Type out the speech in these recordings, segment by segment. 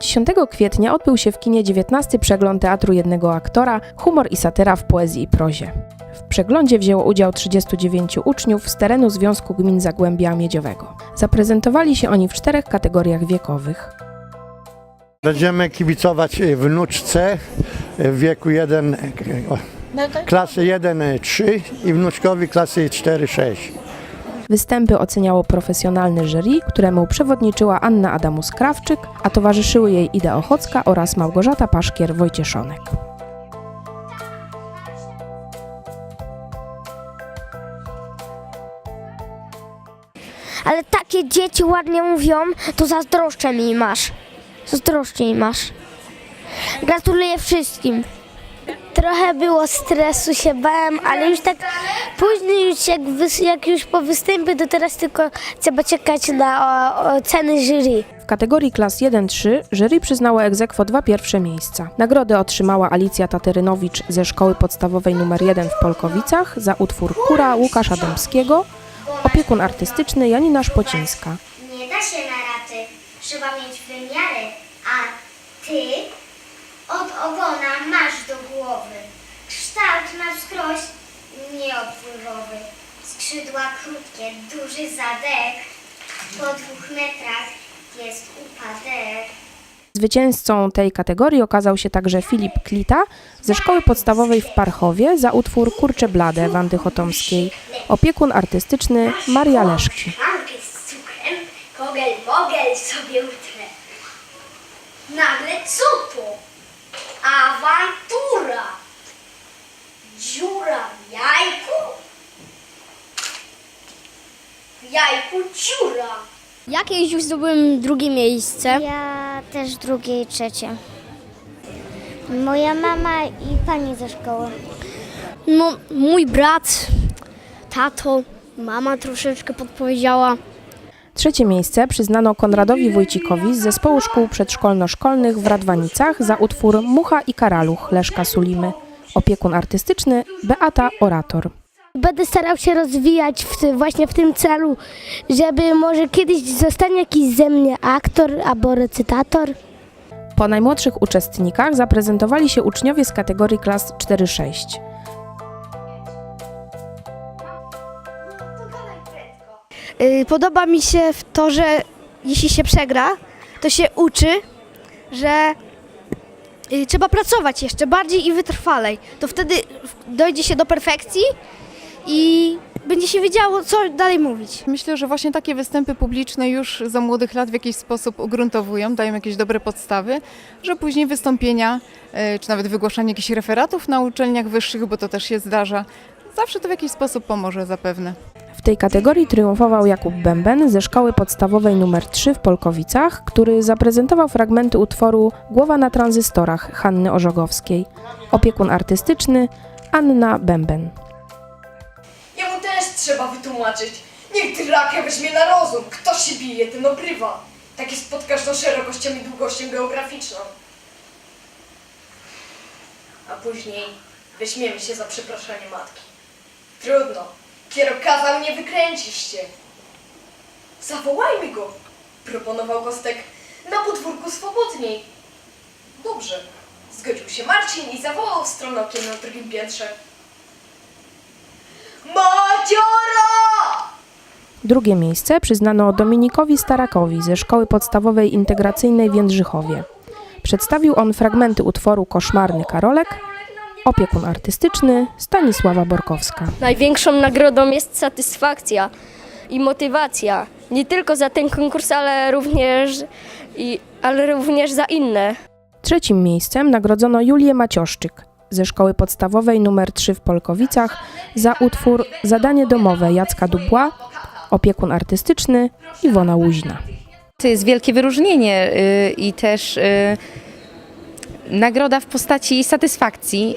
10 kwietnia odbył się w kinie 19 przegląd Teatru Jednego Aktora Humor i satyra w poezji i prozie. W przeglądzie wzięło udział 39 uczniów z terenu Związku Gmin Zagłębia Miedziowego. Zaprezentowali się oni w czterech kategoriach wiekowych. Będziemy kibicować y, wnuczce y, w wieku 1, klasy 1-3 i wnuczkowi klasy 4-6. Występy oceniało profesjonalne jury, któremu przewodniczyła Anna Adamus-Krawczyk, a towarzyszyły jej Ida Ochocka oraz Małgorzata Paszkier-Wojcieszonek. Ale takie dzieci ładnie mówią, to zazdroszczę mi masz. Zazdroszczę mi masz. Gratuluję wszystkim. Trochę było stresu, się bałem, ale już tak później, już jak, jak już po występie, to teraz tylko trzeba czekać na o, oceny jury. W kategorii klas 1-3 jury przyznało egzekwo dwa pierwsze miejsca. Nagrodę otrzymała Alicja Taterynowicz ze szkoły podstawowej nr 1 w Polkowicach za utwór Kura Łukasza Dębskiego, opiekun artystyczny Janina Szpocińska. Nie da się na raty. Trzeba mieć wymiary, a ty od ogona masz do głowy. Kształt na wskroś nieopływowy. Skrzydła krótkie, duży zadek. Po dwóch metrach jest upadek. Zwycięzcą tej kategorii okazał się także Filip Klita ze szkoły podstawowej w Parchowie za utwór Kurcze Blade Wandy Chotomskiej, opiekun artystyczny Maria Leszki. Z cukrem, kogel mogel sobie utrę. Nagle co to? Awantura! Dziura w jajku? W jajku dziura. Jakieś już zdobyłem drugie miejsce. Ja też drugie i trzecie. Moja mama i pani ze szkoły. No, mój brat, tato, mama troszeczkę podpowiedziała. Trzecie miejsce przyznano Konradowi Wójcikowi z zespołu szkół przedszkolno-szkolnych w Radwanicach za utwór Mucha i Karaluch Leszka Sulimy, opiekun artystyczny Beata Orator. Będę starał się rozwijać w, właśnie w tym celu, żeby może kiedyś zostanie jakiś ze mnie aktor albo recytator. Po najmłodszych uczestnikach zaprezentowali się uczniowie z kategorii klas 4-6. Podoba mi się to, że jeśli się przegra, to się uczy, że y, trzeba pracować jeszcze bardziej i wytrwalej. To wtedy dojdzie się do perfekcji i będzie się wiedziało, co dalej mówić. Myślę, że właśnie takie występy publiczne już za młodych lat w jakiś sposób ugruntowują, dają jakieś dobre podstawy, że później wystąpienia, e, czy nawet wygłaszanie jakichś referatów na uczelniach wyższych, bo to też się zdarza, zawsze to w jakiś sposób pomoże zapewne. W tej kategorii triumfował Jakub Bęben ze szkoły podstawowej nr 3 w Polkowicach, który zaprezentował fragmenty utworu Głowa na tranzystorach Hanny Orzogowskiej. Opiekun artystyczny Anna Bęben. Jemu też trzeba wytłumaczyć. Niech drakę weźmie na rozum. Kto się bije, ten obrywa. Tak jest pod każdą szerokością i długością geograficzną. A później weźmiemy się za przeproszenie matki. Trudno. Kiero kazał nie wykręciście. Zawołajmy go. Proponował Kostek na podwórku swobodniej. Dobrze. Zgodził się Marcin i zawołał w stronę na drugim piętrze. Maciora! Drugie miejsce przyznano Dominikowi Starakowi ze szkoły podstawowej integracyjnej w Jędrzychowie. Przedstawił on fragmenty utworu Koszmarny Karolek, opiekun artystyczny Stanisława Borkowska. Największą nagrodą jest satysfakcja i motywacja. Nie tylko za ten konkurs, ale również, i, ale również za inne. Trzecim miejscem nagrodzono Julię Macioszczyk ze szkoły podstawowej nr 3 w Polkowicach za utwór Zadanie domowe Jacka Dubła, opiekun artystyczny Iwona Łuźna. To jest wielkie wyróżnienie y, i też y, nagroda w postaci satysfakcji.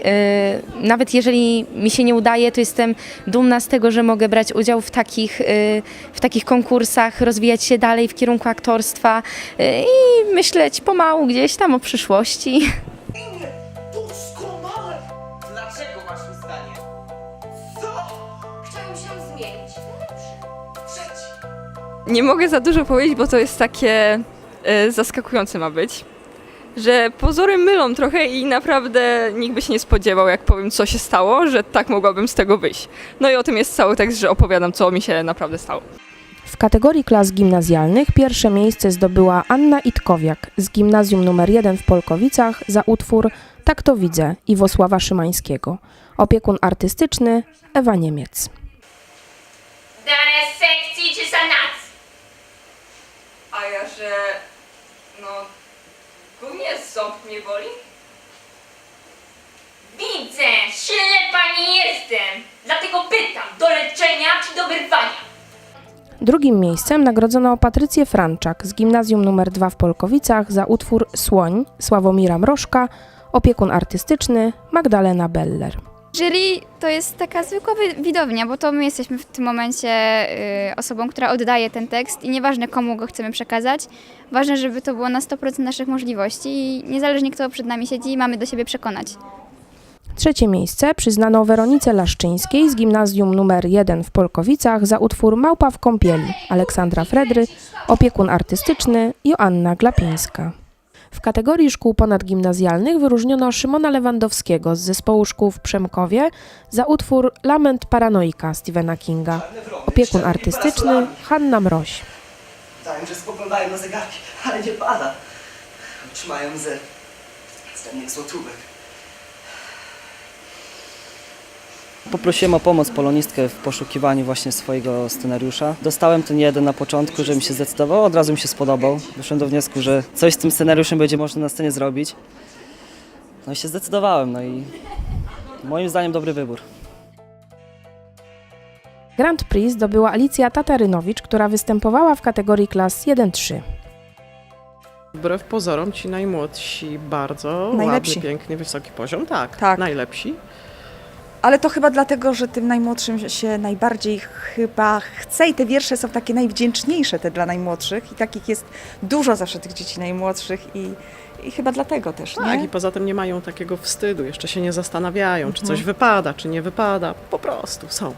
Y, Nawet jeżeli mi się nie udaje, to jestem dumna z tego, że mogę brać udział w takich, y, w takich konkursach, rozwijać się dalej w kierunku aktorstwa y, i myśleć pomału gdzieś tam o przyszłości. Doskonale! Dlaczego masz? Co? Się zmienić. Trzeci. Nie mogę za dużo powiedzieć, bo to jest takie e, zaskakujące ma być. Że pozory mylą trochę i naprawdę nikt by się nie spodziewał, jak powiem, co się stało, że tak mogłabym z tego wyjść. No i o tym jest cały tekst, że opowiadam, co mi się naprawdę stało. W kategorii klas gimnazjalnych pierwsze miejsce zdobyła Anna Itkowiak z gimnazjum nr 1 w Polkowicach za utwór Tak to widzę Iwosława Szymańskiego. Opiekun artystyczny Ewa Niemiec. Dane sekcji czy? A ja, że... no... głównie ząb mnie boli? Widzę, ślepa nie jestem. Dlatego pytam, do leczenia czy do wyrwania? Drugim miejscem nagrodzono Patrycję Franczak z gimnazjum nr 2 w Polkowicach za utwór Słoń Sławomira Mrożka. Opiekun artystyczny Magdalena Beller. Jury to jest taka zwykła wi- widownia, bo to my jesteśmy w tym momencie y, osobą, która oddaje ten tekst i nieważne komu go chcemy przekazać, ważne, żeby to było na 100% naszych możliwości i niezależnie kto przed nami siedzi, mamy do siebie przekonać. Trzecie miejsce przyznano Weronice Laszczyńskiej z gimnazjum nr 1 w Polkowicach za utwór Małpa w kąpieli Aleksandra Fredry, opiekun artystyczny Joanna Glapińska. W kategorii szkół ponadgimnazjalnych wyróżniono Szymona Lewandowskiego z zespołu szkół w Przemkowie za utwór Lament Paranoika Stephena Kinga. Opiekun artystyczny Hanna Mroś. Czas spoglądają na zegarki, ale nie pada. Trzymają ze złotówek. Poprosiłem o pomoc polonistkę w poszukiwaniu właśnie swojego scenariusza. Dostałem ten jeden na początku, że mi się zdecydował, od razu mi się spodobał. Doszłem do wniosku, że coś z tym scenariuszem będzie można na scenie zrobić. No i się zdecydowałem, no i moim zdaniem dobry wybór. Grand Prix zdobyła Alicja Tatarynowicz, która występowała w kategorii klas 1-3. Wbrew pozorom ci najmłodsi bardzo Najlepsi. ładny, piękny, wysoki poziom. Tak, Tak. najlepsi. Ale to chyba dlatego, że tym najmłodszym się najbardziej chyba chce i te wiersze są takie najwdzięczniejsze te dla najmłodszych i takich jest dużo zawsze tych dzieci najmłodszych i, i chyba dlatego też, Tak, nie? i poza tym nie mają takiego wstydu, jeszcze się nie zastanawiają, czy Mhm. coś wypada, czy nie wypada. Po prostu są.